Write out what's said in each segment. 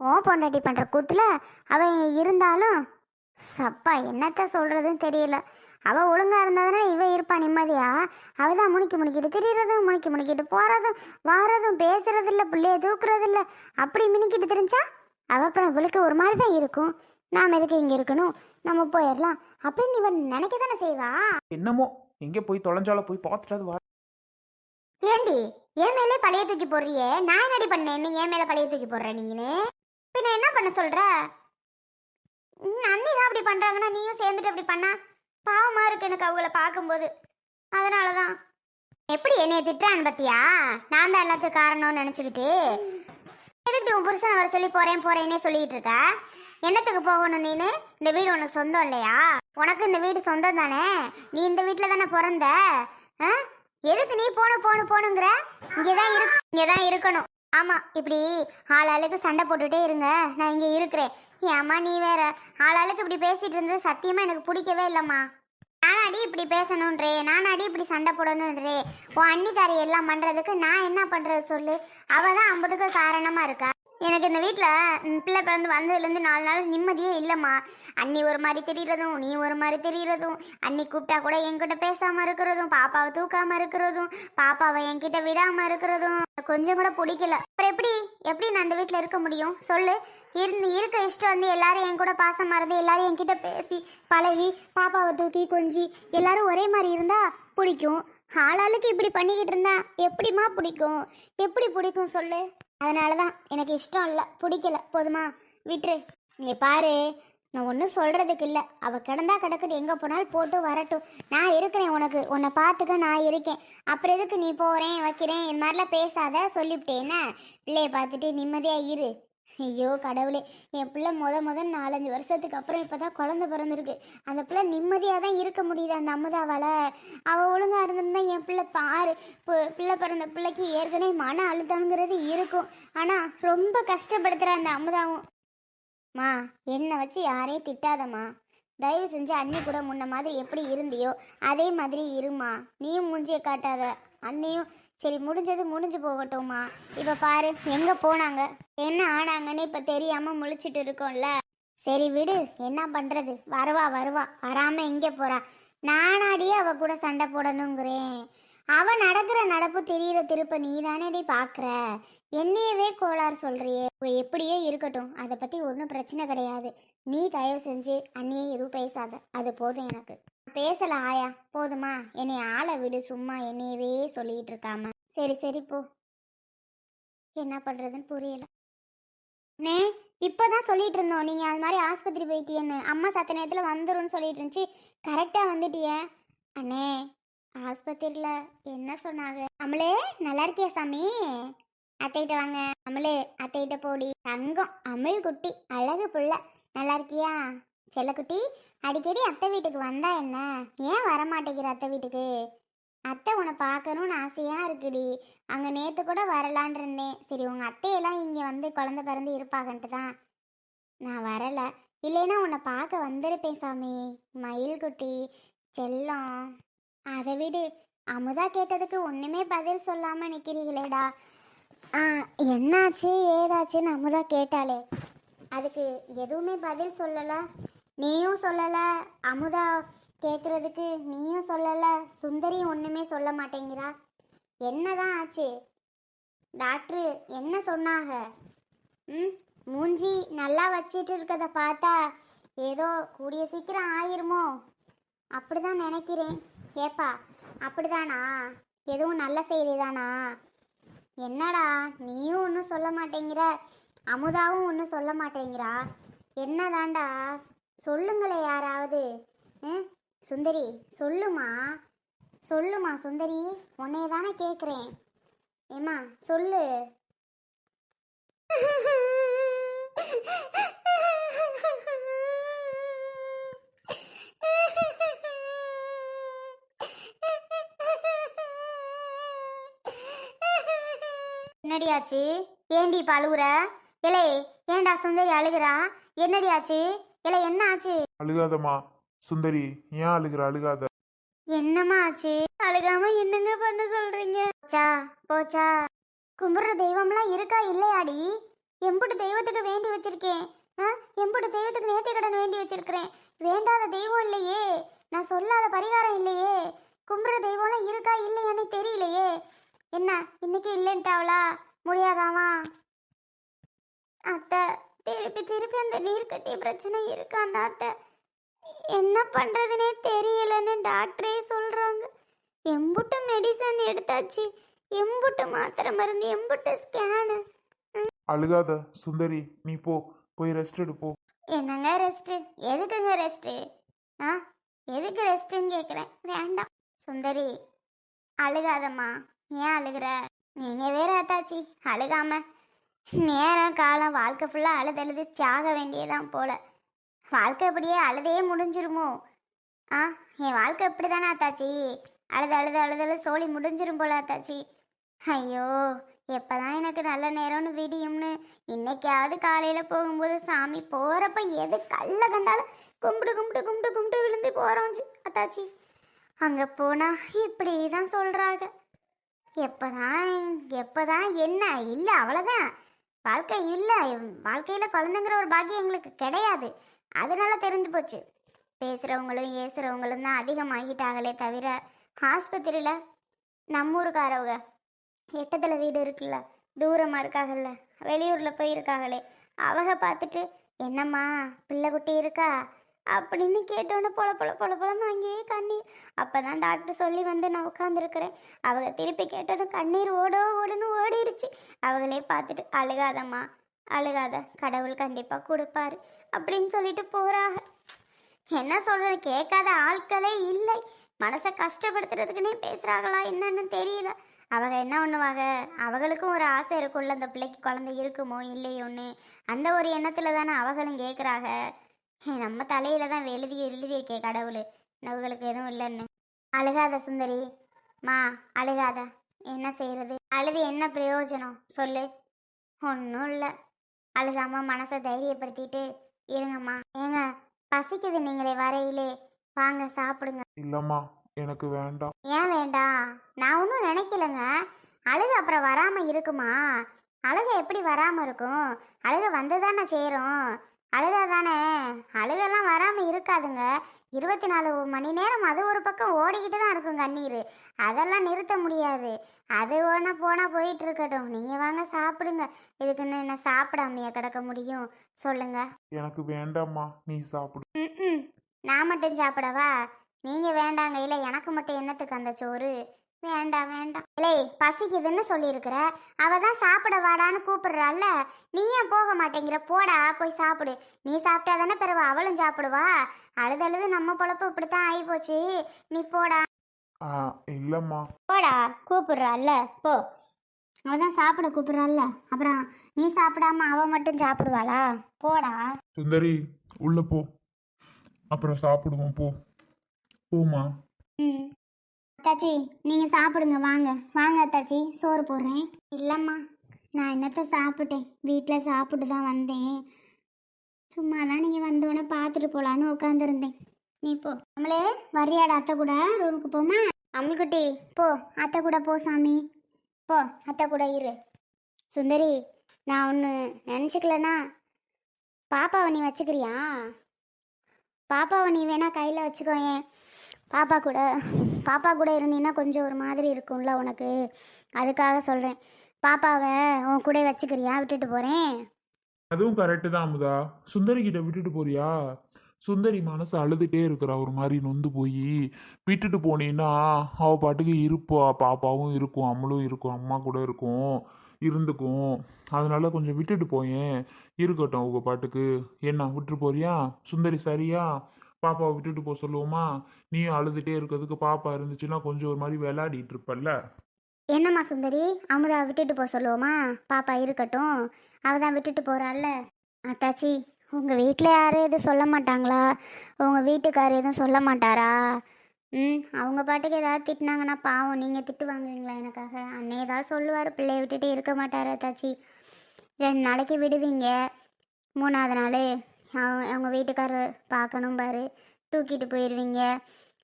ஓ பொண்டாட்டி பண்ணுற கூத்தில் அவன் இருந்தாலும் சப்பா என்னத்த சொல்கிறதுன்னு தெரியல. அவள் ஒழுங்காக இருந்தாதானே இவ இருப்பா நிம்மதியா? அவள் தான் முனிக்கி முனிக்கிட்டு திரியறதும் முனிக்கி முனிக்கிட்டு போகிறதும் வாரதும் பேசுறது இல்லை பிள்ளைய தூக்குறது இல்லை அப்படி மினிக்கிட்டு தெரிஞ்சா அவள் அப்புறம் இவளுக்கு ஒரு மாதிரி தான் இருக்கும். நாம் எதுக்கு இங்கே இருக்கணும்? நம்ம போயிடலாம் அப்படின்னு இவன் நினைக்க தானே செய்வா? என்னமோ எங்கே போய் தொலைஞ்சால போய் பார்த்துட்டு வா ஏண்டி என் மேலே பழைய தூக்கி போடுறியே? நான் என்னடி பண்ணேன்னு என் மேலே பழைய தூக்கி போடுற நீனு? பின்ன என்ன பண்ண சொல்ற? ம், அண்ணி தான் அப்படி பண்ணுறாங்கன்னா நீயும் சேர்ந்துட்டு அப்படி பண்ணா பாவமாக இருக்கு எனக்கு அவங்கள பார்க்கும்போது. அதனால தான் எப்படி என்னைய திட்டுறான்னு பத்தியா? நான் தான் எல்லாத்துக்கும் காரணம்னு நினச்சிக்கிட்டு. எதுக்கு உன் புருஷனை வர சொல்லி போகிறேன் போகிறேன்னே சொல்லிகிட்டு இருக்க? என்னத்துக்கு போகணும் நீனு? இந்த வீடு உனக்கு சொந்தம் இல்லையா? உனக்கு இந்த வீடு சொந்தம் தானே? நீ இந்த வீட்டில் தானே பிறந்த? ஆ? எதுக்கு நீ போன போன போனுங்கிற இங்கதான் இரு இங்கதான் இருக்கணும். ஆமாம் இப்படி ஆளாளுக்கு சண்டை போட்டுட்டே இருங்க. நான் இங்கே இருக்கிறேன். ஏம்மா நீ வேற. ஆளாளுக்கு இப்படி பேசிட்டு இருந்தது சத்தியமாக எனக்கு பிடிக்கவே இல்லைம்மா. நானாடி இப்படி பேசணுன்றே நானாடி இப்படி சண்டை போடணுன்றே. உன் அன்னிக்காரி எல்லாம் பண்ணுறதுக்கு நான் என்ன பண்ணுறது சொல்லு. அவள் தான் அம்புட்டுக்கு காரணமாக இருக்கா? எனக்கு இந்த வீட்டில் பிள்ளை பிறந்து வந்ததுலேருந்து நாலு நாள் நிம்மதியே இல்லைம்மா. அண்ணி ஒரு மாதிரி தெரிகிறதும் நீ ஒரு மாதிரி தெரிகிறதும் அண்ணி கூப்பிட்டா கூட என்கிட்ட பேசாமல் இருக்கிறதும் பாப்பாவை தூக்காமல் இருக்கிறதும் பாப்பாவை என்கிட்ட விடாமல் இருக்கிறதும் கொஞ்சம் கூட பிடிக்கல. அப்புறம் எப்படி எப்படி நான் அந்த வீட்டில் இருக்க முடியும்? சொல்லு. இருந்து இருக்க இஷ்டம் வந்து எல்லாரும் என் கூட பாசம் இருந்து எல்லாரும் என்கிட்ட பேசி பழகி பாப்பாவை தூக்கி கொஞ்சி எல்லாரும் ஒரே மாதிரி இருந்தால் பிடிக்கும். ஆளாளுக்கு இப்படி பண்ணிக்கிட்டு இருந்தா எப்படிம்மா பிடிக்கும்? எப்படி பிடிக்கும் சொல்லு? அதனால தான் எனக்கு இஷ்டம் இல்லை பிடிக்கல. போதுமா? விட்டுரு. இங்கே பாரு நான் ஒன்றும் சொல்கிறதுக்கு இல்லை. அவள் கிடந்தா கிடக்கட்டும் எங்கே போனாலும் போட்டு வரட்டும். நான் இருக்கிறேன் உனக்கு. உன்னை பார்த்துக்க நான் இருக்கேன். அப்புறம் எதுக்கு நீ போகிறேன் வைக்கிறேன்? இந்த மாதிரிலாம் பேசாத சொல்லிவிட்டேன்னா பிள்ளைய பார்த்துட்டு நிம்மதியாக இரு. ஐயோ கடவுளே என் பிள்ளை முத முத நாலஞ்சு வருஷத்துக்கு அப்புறம் இப்போ தான் குழந்த பிறந்திருக்கு. அந்த பிள்ளை நிம்மதியாக தான் இருக்க முடியுது அந்த அமுதாவால். அவள் ஒழுங்காக இருந்திருந்தா என் பிள்ளை பாரு இப்போ பிள்ளை பிறந்த பிள்ளைக்கு ஏற்கனவே மன அழுத்தங்கிறது இருக்கும். ஆனால் ரொம்ப கஷ்டப்படுத்துகிற அந்த அமுதாவும். மா என்னை வச்சு யாரையும் திட்டாதம்மா. தயவு செஞ்சு அண்ணி கூட முன்ன மாதிரி எப்படி இருந்தியோ அதே மாதிரி இருமா. நீயும் மூஞ்சியை காட்டாத. அண்ணியும் சரி முடிஞ்சது முடிஞ்சு போகட்டும்மா. இப்போ பாரு எங்கே போனாங்க? என்ன ஆனாங்கன்னு இப்போ தெரியாமல் முழிச்சிட்டு இருக்கோம்ல. சரி விடு என்ன பண்ணுறது வருவா வருவா. வராமல் எங்கே போகிறா நானாடியே அவ கூட சண்டை போடணுங்கிறேன். அவன் நடக்கிற நடப்பு தெரியிற திருப்ப நீ தானேடி பார்க்குற என்னையவே கோளாறு சொல்கிறியே எப்படியே இருக்கட்டும். அதை பற்றி ஒன்றும் பிரச்சனை கிடையாது. நீ தயவு செஞ்சு அண்ணியே எதுவும் பேசாத. அது போதும் எனக்கு. பேசல ஆயா. போதுமா. என்னை ஆளை விடு. சும்மா என்னையவே சொல்லிட்டு இருக்காம. சரி சரி போ. என்ன பண்ணுறதுன்னு புரியல. நே இப்போதான் சொல்லிட்டு இருந்தோம் நீங்கள் அது மாதிரி ஆஸ்பத்திரி போயிட்டியன்னு. அம்மா சத்த நேரத்தில் வந்துரும்னு சொல்லிட்டு இருந்துச்சு கரெக்டாக வந்துட்டிய. அண்ணே ஆஸ்பத்திரியில் என்ன சொன்னாங்க? அமலே நல்லா இருக்கியா சாமி? அத்தைகிட்ட வாங்க. அமலே அத்தைகிட்ட போடி. தங்கம் அமிழ் குட்டி அழகு புள்ள. நல்லா இருக்கியா செல்லக்குட்டி அடிக்கடி அத்தை வீட்டுக்கு வந்தா என்ன? ஏன் வர மாட்டேங்கிற அத்தை வீட்டுக்கு? அத்தை உன்னை பார்க்கணும்னு ஆசையாக இருக்குடி. அங்கே நேற்று கூட வரலான் இருந்தேன். சரி உங்கள் அத்தையெல்லாம் இங்கே வந்து குழந்த பிறந்து இருப்பாங்கன்ட்டு தான். நான் வரலை. இல்லைன்னா உன்னை பார்க்க வந்திருப்பேன் சாமி. மயில் குட்டி செல்லம். அதை விடு. அமுதா கேட்டதுக்கு ஒன்றுமே பதில் சொல்லாமல் நிற்கிறீங்களேடா ஆ என்னாச்சு ஏதாச்சுன்னு அமுதா கேட்டாளே. அதுக்கு எதுவுமே பதில் சொல்லலை. நீயும் சொல்லலை. அமுதா கேட்குறதுக்கு நீயும் சொல்லலை சுந்தரி ஒன்றுமே சொல்ல மாட்டேங்கிறா. என்னதான் ஆச்சு? டாக்டரு என்ன சொன்னாங்க ம் மூஞ்சி நல்லா வச்சிட்டு இருக்கத பார்த்தா ஏதோ கூடிய சீக்கிரம் ஆயிருமோ? அப்படிதான் நினைக்கிறேன். ஏப்பா அப்படிதானா? எதுவும் நல்ல செய்தி தானா என்னடா நீயும் ஒன்றும் சொல்ல மாட்டேங்கிற அமுதாவும் ஒன்றும் சொல்ல மாட்டேங்கிறா? என்னதாண்டா சொல்லுங்களே யாராவது. ம் சுந்தரி சொல்லுமா? சொல்லுமா சுந்தரி? உன்னைய தானே கேட்குறேன் ஏம்மா சொல்லு. என்னடி ஆச்சு ஏண்டி இப்போ அழுகுற இலே ஏன்டா சுந்தரி அழுகுறா? என்னடி ஆச்சு இலை என்ன ஆச்சு அழுகாதம்மா. சுந்தரி ஏன் அழுகிற அழுகாத? என்னம்மா ஆச்சு? அழுகாம என்னங்க பண்ண சொல்றீங்க? போச்சா போச்சா? கும்பிடுற தெய்வம்லாம் இருக்கா இல்லையாடி? எம்புட்டு தெய்வத்துக்கு வேண்டி வச்சிருக்கேன். ஆ எம்புட்டு தெய்வத்துக்கு நேர்த்தி கடன் வேண்டி வச்சிருக்கிறேன். வேண்டாத தெய்வம் இல்லையே. நான் சொல்லாத பரிகாரம் இல்லையே. கும்புற தெய்வம்லாம் இருக்கா இல்லையான்னு தெரியலையே. என்ன இன்னைக்கு இல்லைன்ட்டாவளா? முடியாதாமா? அத்தை திருப்பி திருப்பி அந்த நீர்க்கட்டி பிரச்சனை இருக்கு அந்த அத்தை. என்ன பண்றதுனே தெரியலன்னு டாக்டரே சொல்றாங்க. எம்புட்டு மெடிசன் எடுத்தாச்சு. எம்புட்டு மாத்திரை மருந்து எம்புட்டு ஸ்கேனு அழுகாத சுந்தரி நீ போ. போய் ரெஸ்ட் எடு போ. என்னங்க ரெஸ்ட்டு எதுக்குங்க ரெஸ்ட்டு ஆ? எதுக்கு ரெஸ்ட்டுன்னு கேட்குறேன் வேண்டாம். சுந்தரி அழுகாதம்மா. ஏன் அழுகுற? நீங்கள் வேற அத்தாச்சி அழுகாம. நேரம் காலம் வாழ்க்கை ஃபுல்லாக அழுது அழுது சாக வேண்டியதான் போல. வாழ்க்கை இப்படியே அழுதே முடிஞ்சிருமோ? ஆ என் வாழ்க்கை இப்படி தானே அத்தாச்சி அழுது அழுது அழுது சோழி முடிஞ்சிரும் போல அத்தாச்சி ஐயோ எப்பதான் எனக்கு நல்ல நேரம்னு விடியும்னு. இன்னைக்காவது காலையில் போகும்போது சாமி போகிறப்ப எது கல்ல கண்டாலும் கும்பிடு கும்பிடு கும்பிடு கும்பிடு விழுந்து போகிறோம் அத்தாச்சி அங்கே போனால் இப்படி தான் சொல்கிறாங்க எப்போதான் எப்போதான் என்ன இல்லை அவ்வளோதான் வாழ்க்கை இல்லை வாழ்க்கையில் குழந்தைங்கிற ஒரு பாக்கியம் எங்களுக்கு கிடையாது. அதனால தெரிஞ்சு போச்சு. பேசுகிறவங்களும் ஏசுகிறவங்களும் தான் அதிகமாகிட்டாங்களே தவிர ஆஸ்பத்திரியில் நம்ம ஊருக்காரவங்க எட்டத்தில் வீடு இருக்குல்ல தூரமாக இருக்காங்கல்ல வெளியூரில் போய் இருக்காங்களே அவங்க பார்த்துட்டு என்னம்மா பிள்ளை குட்டி இருக்கா? அப்படின்னு கேட்டோன்னே பொல பொல பொல பொலன்னு அங்கேயே கண்ணீர் அப்போ தான் டாக்டர் சொல்லி வந்து நான் உட்காந்துருக்குறேன் அவங்க திருப்பி கேட்டதும் கண்ணீர் ஓடோ ஓடுன்னு ஓடிருச்சு. அவங்களே பார்த்துட்டு அழுகாதம்மா அழுகாத கடவுள் கண்டிப்பாக கொடுப்பாரு. அப்படின்னு சொல்லிட்டு போகிறாங்க என்ன சொல்கிறது கேட்காத ஆட்களே இல்லை. மனசை கஷ்டப்படுத்துறதுக்குன்னே பேசுகிறாங்களா என்னன்னு தெரியல. அவங்க என்ன பண்ணுவாங்க? அவங்களுக்கும் ஒரு ஆசை இருக்கும்ல அந்த பிள்ளைக்கு குழந்தை இருக்குமோ இல்லையோன்னு. அந்த ஒரு எண்ணத்தில் தானே அவங்களும் கேட்குறாங்க நம்ம தலையில தான் எழுதி எழுதியிருக்கே கடவுள். அவங்களுக்கு எதுவும் இல்லைன்னு. அழுகாத சுந்தரி. மா அழுகாத. என்ன செய்யறது அழுது என்ன பிரயோஜனம்? சொல்லு. ஒன்றும் இல்லை. அழுகாம மனசை தைரியப்படுத்திட்டு இருங்கம்மா. ஏங்க பசிக்குது நீங்களே வரையிலே. வாங்க சாப்பிடுங்க. இல்லம்மா எனக்கு வேண்டாம். ஏன் வேண்டாம் நான் ஒன்றும் நினைக்கலங்க. அழுகு அப்புறம் வராமல் இருக்குமா? அழுக எப்படி வராமல் இருக்கும்? அழுக வந்து தானே சேரும் அழுகா தானே அழுகெல்லாம் வராமல் இருக்காதுங்க. இருபத்தி நாலு மணி நேரம் அது ஒரு பக்கம் ஓடிக்கிட்டு தான் இருக்கும் கண்ணீர். அதெல்லாம் நிறுத்த முடியாது. அது ஒன்றா போனால் போயிட்டு இருக்கட்டும் நீங்கள் வாங்க சாப்பிடுங்க. இதுக்குன்னு என்ன சாப்பிடாமையா கிடக்க முடியும்? சொல்லுங்க. எனக்கு வேண்டாம்மா. நீ சாப்பிடு. நான் மட்டும் சாப்பிடவா? நீங்க வேண்டாங்க. இல்ல எனக்கு மட்டும் என்னத்துக்கு அந்த சோறு? வேண்டாம் வேண்டாம் இல்லை பசிக்குதுன்னு சொல்லியிருக்கிற. அவ தான் சாப்பிட வாடான்னு கூப்பிடுறாள்ல நீ ஏன் போக மாட்டேங்கிற? போடா போய் சாப்பிடு. நீ சாப்பிட்டா தானே பிறகு அவளும் சாப்பிடுவா? அழுது அழுது நம்ம பொழப்பு இப்படித்தான் ஆகி போச்சு நீ போடா. இல்லம்மா. போடா கூப்பிடுறாள்ல போ. அவ தான் சாப்பிட கூப்பிடுறாள்ல அப்புறம் நீ சாப்பிடாம அவ மட்டும் சாப்பிடுவாளா? போடா. சுந்தரி உள்ள போ. அப்புறம் சாப்பிடுவோம் போ. போமா ம். தாச்சி நீங்கள் சாப்பிடுங்க வாங்க. வாங்க தாச்சி சோறு போடுறேன். இல்லைம்மா நான் என்னத்த சாப்பிட்டேன்? வீட்டில் சாப்பிட்டு தான் வந்தேன். சும்மா தான் நீங்கள் வந்தோடனே பார்த்துட்டு போகலான்னு உட்காந்துருந்தேன் நீ போ. நம்மளே வரியாடா அத்தை கூட ரூமுக்கு போமா? அம்முக்குட்டி போ. அத்தை கூட போ சாமி. போ அத்தை கூட இரு. சுந்தரி நான் ஒன்று நினச்சிக்கலனா? பாப்பாவை நீ வச்சுக்கிறியா? பாப்பாவை நீ வேணா கையில் வச்சுக்கோயேன் பாப்பா கூட. பாப்பா கூட இருந்தீங்கன்னா கொஞ்சம் ஒரு மாதிரி இருக்கும்ல உனக்கு. அதுக்காக சொல்கிறேன் பாப்பாவை உன் கூட வச்சுக்கிறியா? விட்டுட்டு போகிறேன் அதுவும் கரெக்டு தான் அமுதா. சுந்தரி கிட்ட விட்டுட்டு போறியா? சுந்தரி மனசு அழுதுகிட்டே இருக்கிறா. ஒரு மாதிரி நொந்து போய். விட்டுட்டு போனீன்னா அவள் பாட்டுக்கு இருப்பா. பாப்பாவும் இருக்கும். அம்மளும் இருக்கும். அம்மா கூட இருக்கும். இருந்துக்கும். அதனால கொஞ்சம் விட்டுட்டு போயேன். இருக்கட்டும் உங்கள் பாட்டுக்கு. என்ன விட்டுட்டு போறியா? சுந்தரி சரியா? பாப்பாவை விட்டுட்டு போக சொல்லுவோமா? நீ அழுதுகிட்டே இருக்கிறதுக்கு பாப்பா இருந்துச்சுன்னா கொஞ்சம் ஒரு மாதிரி விளையாடிட்டு இருப்பல்ல? என்னம்மா சுந்தரி? அமுதா விட்டுட்டு போக சொல்லுவோமா? பாப்பா இருக்கட்டும். அவ தான் விட்டுட்டு போகிறாள்ல அத்தாச்சி உங்கள் வீட்டில் யாரும் எதுவும் சொல்ல மாட்டாங்களா? உங்கள் வீட்டுக்காரர் எதுவும் சொல்ல மாட்டாரா? ம் அவங்க பாட்டுக்கு ஏதாவது திட்டினாங்கன்னா பாவம். நீங்கள் திட்டு வாங்குவீங்களா எனக்காக? அண்ணே ஏதாவது சொல்லுவார். பிள்ளைய விட்டுட்டு இருக்க மாட்டார் அத்தாச்சி. ரெண்டு நாளைக்கு விடுவீங்க. மூணாவது நாள். அவங்க அவங்க வீட்டுக்காரர் பார்க்கணும் பாரு. தூக்கிட்டு போயிடுவீங்க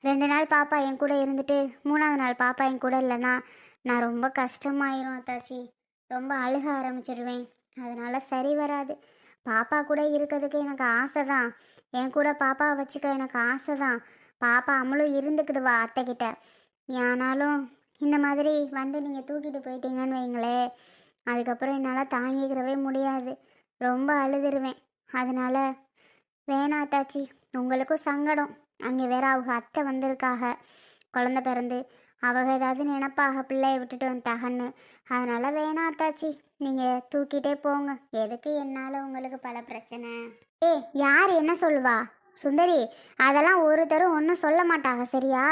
ரெண்டு நாள் பாப்பா என் கூட இருந்துட்டு மூணாவது நாள் பாப்பா என் கூட இல்லைன்னா நான் ரொம்ப கஷ்டமாயிரும் அத்தாச்சி. ரொம்ப அழுக ஆரம்பிச்சிடுவேன் அதனால சரி வராது. பாப்பா கூட இருக்கிறதுக்கு எனக்கு ஆசை தான் என் கூட பாப்பாவை வச்சுக்க எனக்கு ஆசை தான் பாப்பா அம்மளும் இருந்துக்கிடுவா அத்தைக்கிட்ட ஆனாலும் இந்த மாதிரி வந்து நீங்கள் தூக்கிட்டு போயிட்டீங்கன்னு வைங்களே அதுக்கப்புறம் என்னால் தாங்கிக்கிறவே முடியாது. ரொம்ப அழுதுருவேன். அதனால வேணா அத்தாச்சி உங்களுக்கும் சங்கடம். அங்கே வேற அவங்க அத்தை வந்திருக்காக. குழந்த பிறந்து அவங்க ஏதாவது நினப்பாக பிள்ளைய விட்டுட்டு வந்துட்டாகன்னு அதனால வேணா அத்தாச்சி நீங்கள் தூக்கிட்டே போங்க. எதுக்கு என்னால் உங்களுக்கு பல பிரச்சனை? ஏ யார் என்ன சொல்வா சுந்தரி அதெல்லாம் ஒருத்தரும் ஒன்றும் சொல்ல மாட்டாங்க சரியா?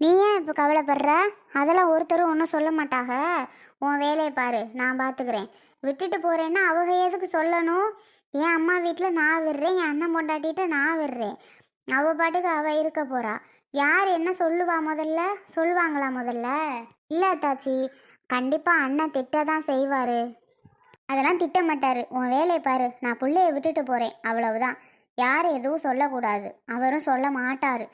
நீ ஏன் இப்போ கவலைப்படுற? அதெல்லாம் ஒருத்தரும் ஒன்றும் சொல்ல மாட்டாங்க உன் வேலையை பாரு நான் பார்த்துக்கிறேன் விட்டுட்டு போகிறேன்னா அவங்க எதுக்கு சொல்லணும்? என் அம்மா வீட்டில் நான் விடுறேன் என் அண்ணன் பொண்டாட்டிகிட்ட நான் விடுறேன். அவள் பாட்டுக்கு அவள் இருக்க போகிறா யார் என்ன சொல்லுவா முதல்ல? சொல்லுவாங்களா முதல்ல? இல்லை தாச்சி கண்டிப்பாக அண்ணன் திட்ட தான் செய்வார். அதெல்லாம் திட்ட மாட்டார். உன் வேலையை பாரு நான் பிள்ளைய விட்டுட்டு போகிறேன் அவ்வளவுதான். யார் எதுவும் சொல்லக்கூடாது. அவரும் சொல்ல மாட்டார்.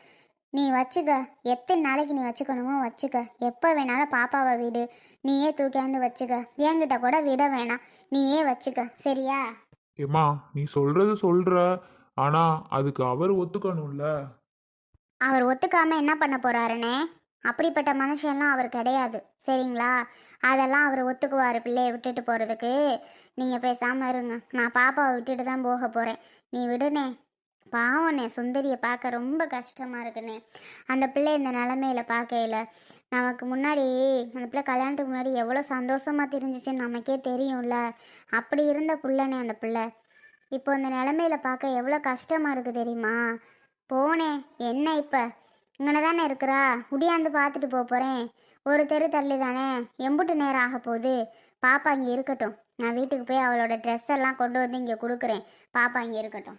நீ வச்சுக்க. எத்தனை நாளைக்கு நீ வச்சுக்கணுமோ வச்சுக்க. எப்போ வேணாலும் பாப்பாவை விடு. நீயே தூக்கியாந்து வச்சுக்க. என்கிட்ட கூட விட வேணாம். நீயே வச்சுக்க. சரியா? ஏம்மா நீ சொல்றது சொல்ற ஆனா அதுக்கு அவர் ஒத்துக்கணும்ல? அவர் ஒத்துக்காம என்ன பண்ண போறாருனே? அப்படிப்பட்ட மனுஷன்லாம் அவர் கிடையாது சரிங்களா? அதெல்லாம் அவர் ஒத்துக்குவார் பிள்ளைய விட்டுட்டு போகிறதுக்கு நீங்கள் பேசாமல் இருங்க நான் பாப்பாவை விட்டுட்டு தான் போக போகிறேன் நீ விடுனே. பாவனே சுந்தரியை பார்க்க ரொம்ப கஷ்டமாக இருக்குண்ணே அந்த பிள்ளை இந்த நிலமையில பார்க்கையில. நமக்கு முன்னாடி அந்த பிள்ளை கல்யாணத்துக்கு முன்னாடி எவ்வளோ சந்தோஷமாக தெரிஞ்சிச்சுன்னு நமக்கே தெரியும்ல. அப்படி இருந்த பிள்ளைனே அந்த பிள்ளை. இப்போ இந்த நிலமையில பார்க்க எவ்வளோ கஷ்டமாக இருக்குது தெரியுமா? போனேன் என்ன இப்போ? இங்கே தானே இருக்கிறா? முடியாந்து பார்த்துட்டு போக போகிறேன் ஒரு தெரு தள்ளி தானே? எம்புட்டு நேரம் ஆக போகுது. பாப்பா இங்கே இருக்கட்டும். நான் வீட்டுக்கு போய் அவளோட ட்ரெஸ் எல்லாம் கொண்டு வந்து இங்கே கொடுக்குறேன். பாப்பா இங்கே இருக்கட்டும்.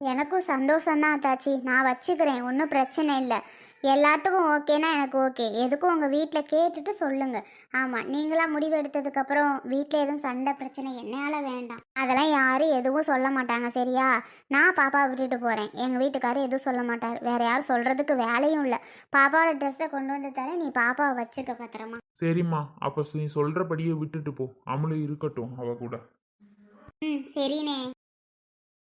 எனக்கும் சந்தோஷம்தான் தாச்சி நான் வச்சுக்கிறேன். ஒன்றும் பிரச்சனை இல்லை. எல்லாத்துக்கும் ஓகேனா எனக்கு ஓகே. எதுக்கும் உங்கள் வீட்டில் கேட்டுட்டு சொல்லுங்கள் ஆமாம் நீங்களாம் முடிவு எடுத்ததுக்கப்புறம் வீட்டில் எதுவும் சண்டை பிரச்சனை என்னால் வேண்டாம். அதெல்லாம் யாரும் எதுவும் சொல்ல மாட்டாங்க சரியா? நான் பாப்பாவை விட்டுட்டு போகிறேன் எங்கள் வீட்டுக்காரர் எதுவும் சொல்ல மாட்டார். வேற யாரும் சொல்கிறதுக்கு வேலையும் இல்லை. பாப்பாவோட ட்ரெஸ்ஸை கொண்டு வந்து தரேன். நீ பாப்பாவை வச்சுக்க பத்திரமா. சரிம்மா அப்ப நீ சொல்றபடியே விட்டுட்டு போ. அமலு இருக்கட்டும் அவ கூட. ம் சரிண்ணே.